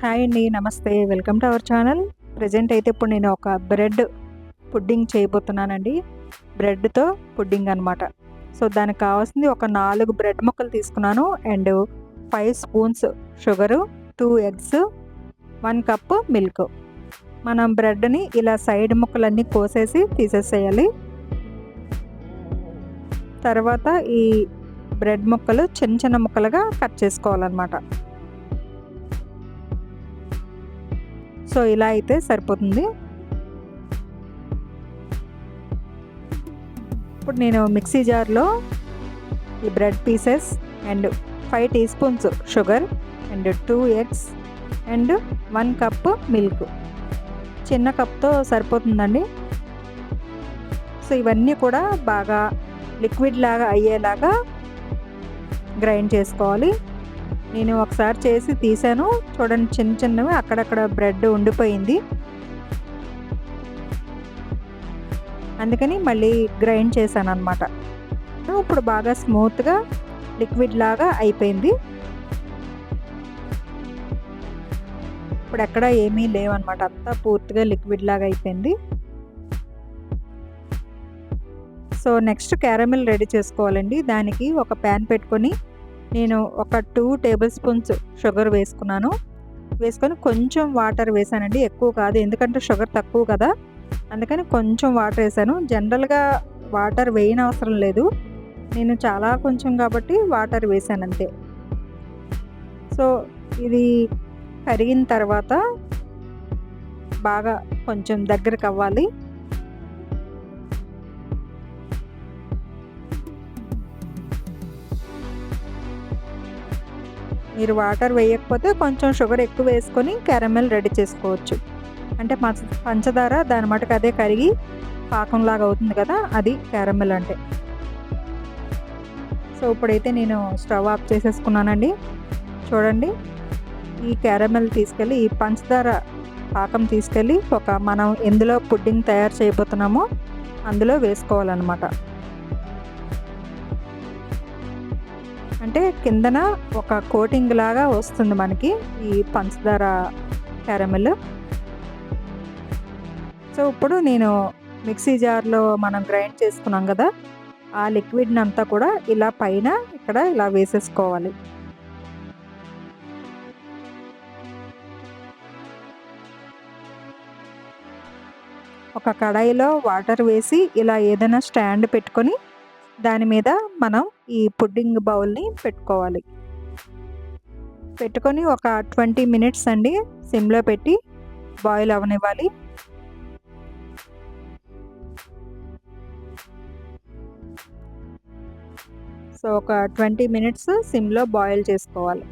Hi అండి నమస్తే. Welcome to our channel. Present అయితే ఇప్పుడు నేను ఒక బ్రెడ్ పుడ్డింగ్ చేయబోతున్నానండి. బ్రెడ్తో పుడ్డింగ్ అనమాట సో దానికి కావాల్సింది ఒక నాలుగు బ్రెడ్ ముక్కలు తీసుకున్నాను. And five spoons sugar two eggs one cup milk. మనం బ్రెడ్ని ఇలా సైడ్ ముక్కలన్నీ కోసేసి తీసేసేయాలి. తర్వాత ఈ బ్రెడ్ ముక్కలు చిన్న చిన్న ముక్కలుగా కట్ చేసుకోవాలన్నమాట. సో ఇలా అయితే సరిపోతుంది. ఇప్పుడు నేను మిక్సీ జార్లో ఈ bread pieces and five teaspoons sugar and two eggs and one cup milk. చిన్న కప్తో సరిపోతుందండి. సో ఇవన్నీ కూడా బాగా లిక్విడ్ లాగా అయ్యేలాగా గ్రైండ్ చేసుకోవాలి. నేను ఒకసారి చేసి తీసాను చూడండి చిన్న చిన్నవి అక్కడక్కడ బ్రెడ్ ఉండిపోయింది. అందుకని మళ్ళీ గ్రైండ్ చేశాను అనమాట ఇప్పుడు బాగా స్మూత్గా లిక్విడ్ లాగా అయిపోయింది. ఇప్పుడు ఎక్కడ ఏమీ లేవన్నమాట. అంతా పూర్తిగా లిక్విడ్ లాగా అయిపోయింది. సో నెక్స్ట్ క్యారమిల్ రెడీ చేసుకోవాలండి. దానికి ఒక ప్యాన్ పెట్టుకొని నేను ఒక టూ టేబుల్ స్పూన్స్ షుగర్ వేసుకున్నాను. వేసుకొని కొంచెం వాటర్ వేసానండి. ఎక్కువ కాదు. ఎందుకంటే షుగర్ తక్కువ కదా. అందుకని కొంచెం వాటర్ వేసాను. జనరల్గా వాటర్ వేయని అవసరం లేదు. నేను చాలా కొంచెం కాబట్టి వాటర్ వేసాను అంతే. సో ఇది కరిగిన తర్వాత బాగా కొంచెం దగ్గరకు అవ్వాలి మీరు వాటర్ వేయకపోతే కొంచెం షుగర్ ఎక్కువ వేసుకొని క్యారమెల్ రెడీ చేసుకోవచ్చు. అంటే పంచదార దాని మటుకు అదే కరిగి పాకంలాగా అవుతుంది కదా అది క్యారమెల్ అంటే. సో ఇప్పుడైతే నేను స్టవ్ ఆఫ్ చేసేసుకున్నానండి. చూడండి ఈ క్యారమెల్ తీసుకెళ్ళి ఈ పంచదార పాకం తీసుకెళ్ళి ఒక మనం ఎందులో పుడ్డింగ్ తయారు చేయబోతున్నామో అందులో వేసుకోవాలన్నమాట. అంటే కిందన ఒక కోటింగ్ లాగా వస్తుంది మనకి ఈ పంచదార క్యారమెల్. సో ఇప్పుడు నేను మిక్సీ జార్లో మనం గ్రైండ్ చేసుకున్నాం కదా ఆ లిక్విడ్ని అంతా కూడా ఇలా పైన ఇక్కడ ఇలా వేసేసుకోవాలి. ఒక కడాయిలో వాటర్ వేసి ఇలా ఏదైనా స్టాండ్ పెట్టుకొని దాని మీద మనం ఈ పుడ్డింగ్ బౌల్ని పెట్టుకోవాలి. పెట్టుకొని ఒక ట్వంటీ మినిట్స్ అండి సిమ్లో పెట్టి బాయిల్ అవనివ్వాలి. సో ఒక ట్వంటీ మినిట్స్ సిమ్లో బాయిల్ చేసుకోవాలి.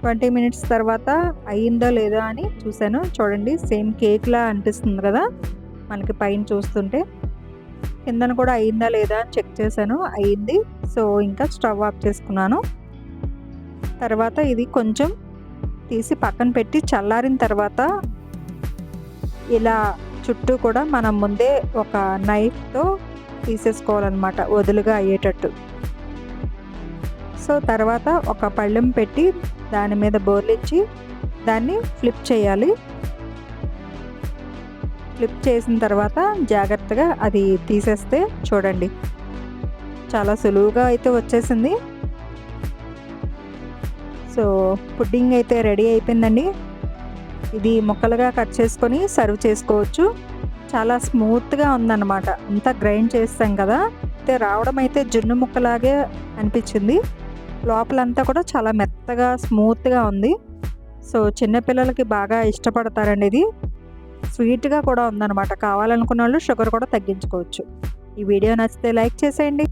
ట్వంటీ మినిట్స్ తర్వాత అయ్యిందో లేదో అని చూశాను. చూడండి సేమ్ కేక్లా అనిపిస్తుంది కదా మనకి పైన చూస్తుంటే. కిందన కూడా అయిందా లేదా అని చెక్ చేశాను. అయింది. సో ఇంకా స్టవ్ ఆఫ్ చేసుకున్నాను. తర్వాత ఇది కొంచెం తీసి పక్కన పెట్టి చల్లారిన తర్వాత ఇలా చుట్టూ కూడా మనం ముందే ఒక నైఫ్తో తీసేసుకోవాలన్నమాట వదులుగా అయ్యేటట్టు. సో తర్వాత ఒక పళ్ళెం పెట్టి దాని మీద బోర్లిచ్చి దాన్ని ఫ్లిప్ చేయాలి. ఫ్లిప్ చేసిన తర్వాత జాగ్రత్తగా అది తీసేస్తే చూడండి. చాలా సులువుగా అయితే వచ్చేసింది. సో పుడ్డింగ్ అయితే రెడీ అయిపోయిందండి. ఇది ముక్కలుగా కట్ చేసుకొని సర్వ్ చేసుకోవచ్చు. చాలా స్మూత్గా ఉందన్నమాట. అంతా గ్రైండ్ చేస్తాం కదా. అయితే రావడం అయితే జున్ను ముక్కలాగే అనిపించింది. లోపలంతా కూడా చాలా మెత్తగా స్మూత్గా ఉంది. సో చిన్నపిల్లలకి బాగా ఇష్టపడతారండి ఇది. స్వీట్గా కూడా ఉందన్నమాట. కావాలనుకున్న వాళ్ళు షుగర్ కూడా తగ్గించుకోవచ్చు. ఈ వీడియో నచ్చితే లైక్ చేసేయండి.